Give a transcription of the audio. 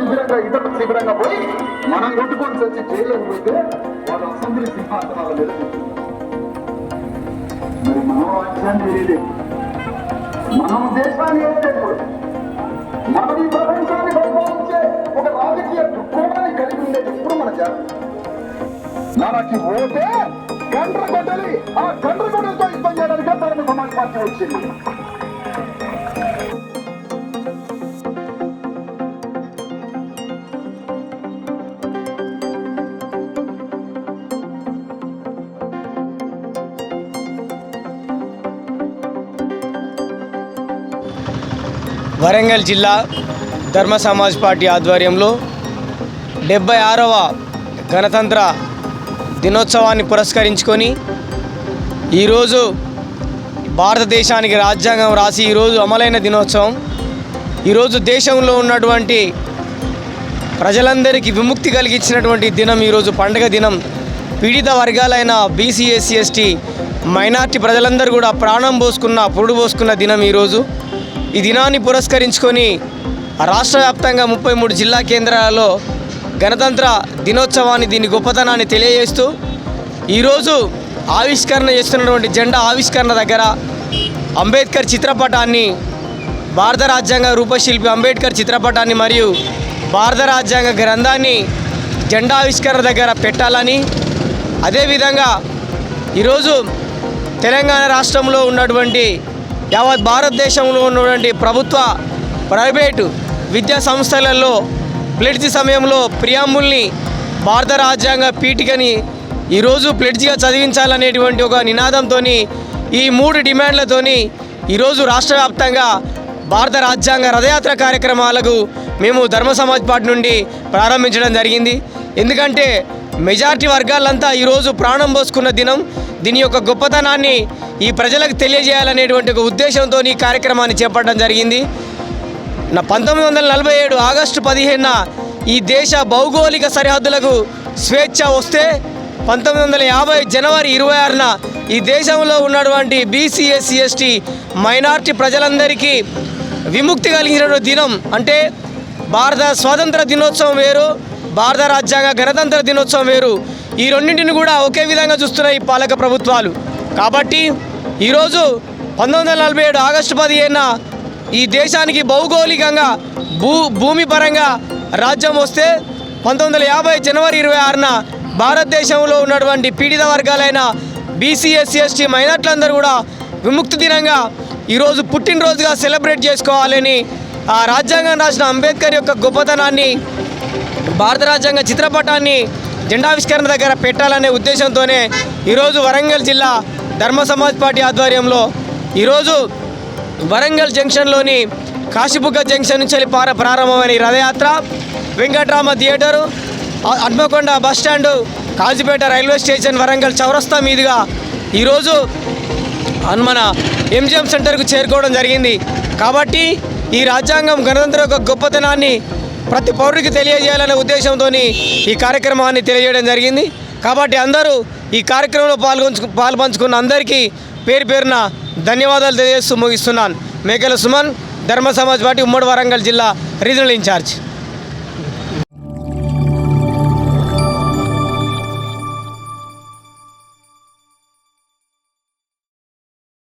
శిబిరంగా ఇతర శిబిరంగా పోయి మనం కొట్టుకొని వచ్చి జైల్లోకి పోతే మనం దేశాన్ని ఉండేది ఇప్పుడు మన మనకి ఓటే గండ్ర గొడ్డలి ఆ కండ్ర గొడ్డలతో యుద్ధం చేయడానికి ధర్మ సమాజ్ పార్టీ వచ్చింది. వరంగల్ జిల్లా ధర్మ సమాజ్ పార్టీ ఆధ్వర్యంలో డెబ్బై ఆరవ గణతంత్ర దినోత్సవాన్ని పురస్కరించుకొని ఈరోజు భారతదేశానికి రాజ్యాంగం రాసి ఈరోజు అమలైన దినోత్సవం. ఈరోజు దేశంలో ఉన్నటువంటి ప్రజలందరికీ విముక్తి కలిగించినటువంటి దినం ఈరోజు పండుగ దినం. పీడిత వర్గాలైన బీసీ ఎస్సీ ఎస్టీ మైనార్టీ ప్రజలందరూ కూడా ప్రాణం పోసుకున్న పురుడు పోసుకున్న దినం ఈరోజు. ఈ దినాన్ని పురస్కరించుకొని రాష్ట్ర వ్యాప్తంగా ముప్పై మూడు జిల్లా కేంద్రాలలో గణతంత్ర దినోత్సవాన్ని దీని గొప్పతనాన్ని తెలియజేస్తూ ఈరోజు ఆవిష్కరణ చేస్తున్నటువంటి జెండా ఆవిష్కరణ దగ్గర అంబేద్కర్ చిత్రపటాన్ని భారత రాజ్యాంగ రూపశిల్పి అంబేద్కర్ చిత్రపటాన్ని మరియు భారత రాజ్యాంగ గ్రంథాన్ని జెండా ఆవిష్కరణ దగ్గర పెట్టాలని అదేవిధంగా ఈరోజు తెలంగాణ రాష్ట్రంలో ఉన్నటువంటి యావత్ భారతదేశంలో ఉన్నటువంటి ప్రభుత్వ ప్రైవేటు విద్యా సంస్థలలో ప్లెడ్జి సమయంలో ప్రియాంబుల్ని భారత రాజ్యాంగ పీఠికని ఈరోజు ప్లెడ్జిగా చదివించాలనేటువంటి ఒక నినాదంతో ఈ మూడు డిమాండ్లతోని ఈరోజు రాష్ట్ర వ్యాప్తంగా భారత రాజ్యాంగ రథయాత్ర కార్యక్రమాలకు మేము ధర్మ సమాజ్ పార్టీ నుండి ప్రారంభించడం జరిగింది. ఎందుకంటే మెజార్టీ వర్గాలంతా ఈరోజు ప్రాణం పోసుకున్న దినం. దీని యొక్క గొప్పతనాన్ని ఈ ప్రజలకు తెలియజేయాలనేటువంటి ఒక ఉద్దేశంతో ఈ కార్యక్రమాన్ని చేపట్టడం జరిగింది. నా పంతొమ్మిది వందల నలభై ఏడు ఆగస్టు పదిహేనున ఈ దేశ భౌగోళిక సరిహద్దులకు స్వేచ్ఛ వస్తే పంతొమ్మిది వందల యాభై జనవరి ఇరవై ఆరున ఈ దేశంలో ఉన్నటువంటి బీసీఎస్సీ ఎస్టీ మైనార్టీ ప్రజలందరికీ విముక్తి కలిగినటువంటి దినం అంటే భారత స్వాతంత్ర దినోత్సవం వేరు భారత రాజ్యాంగ గణతంత్ర దినోత్సవం వేరు. ఈ రెండింటిని కూడా ఒకే విధంగా చూస్తున్నాయి ఈ పాలక ప్రభుత్వాలు. కాబట్టి ఈరోజు పంతొమ్మిది వందల నలభై ఏడు ఆగస్టు పదిహేనున ఈ దేశానికి భౌగోళికంగా భూ భూమి పరంగా రాజ్యం వస్తే పంతొమ్మిది వందల యాభై జనవరి ఇరవై ఆరున భారతదేశంలో ఉన్నటువంటి పీడిత వర్గాలైన బీసీ ఎస్సీ ఎస్టీ మైనార్టీలందరూ కూడా విముక్తి దినంగా ఈరోజు పుట్టినరోజుగా సెలబ్రేట్ చేసుకోవాలని ఆ రాజ్యాంగం రాసిన అంబేద్కర్ యొక్క గొప్పతనాన్ని భారత రాజ్యాంగ చిత్రపటాన్ని జెండావిష్కరణ దగ్గర పెట్టాలనే ఉద్దేశంతోనే ఈరోజు వరంగల్ జిల్లా ధర్మ సమాజ్ పార్టీ ఆధ్వర్యంలో ఈరోజు వరంగల్ జంక్షన్లోని కాశీబుగ్గ జంక్షన్ నుంచి వెళ్ళి పార ప్రారంభమైన ఈ రథయాత్ర వెంకట్రామ థియేటరు ఆ- Hanmakonda bus Kazipet railway station Warangal చౌరస్తా మీదుగా ఈరోజు మన ఎంజిఎం సెంటర్కు చేరుకోవడం జరిగింది. కాబట్టి ఈ రాజ్యాంగం గణతంత్ర యొక్క గొప్పతనాన్ని ప్రతి పౌరుడికి తెలియజేయాలనే ఉద్దేశంతో ఈ కార్యక్రమాన్ని తెలియజేయడం జరిగింది. కాబట్టి అందరూ ఈ కార్యక్రమంలో పాల్గొంచు పాల్పంచుకున్న అందరికీ పేరు పేరున ధన్యవాదాలు తెలియజేస్తూ ముగిస్తున్నాను. మేకల సుమన్ ధర్మ సమాజ్ పార్టీ ఉమ్మడి వరంగల్ జిల్లా రీజనల్ ఇన్ఛార్జ్.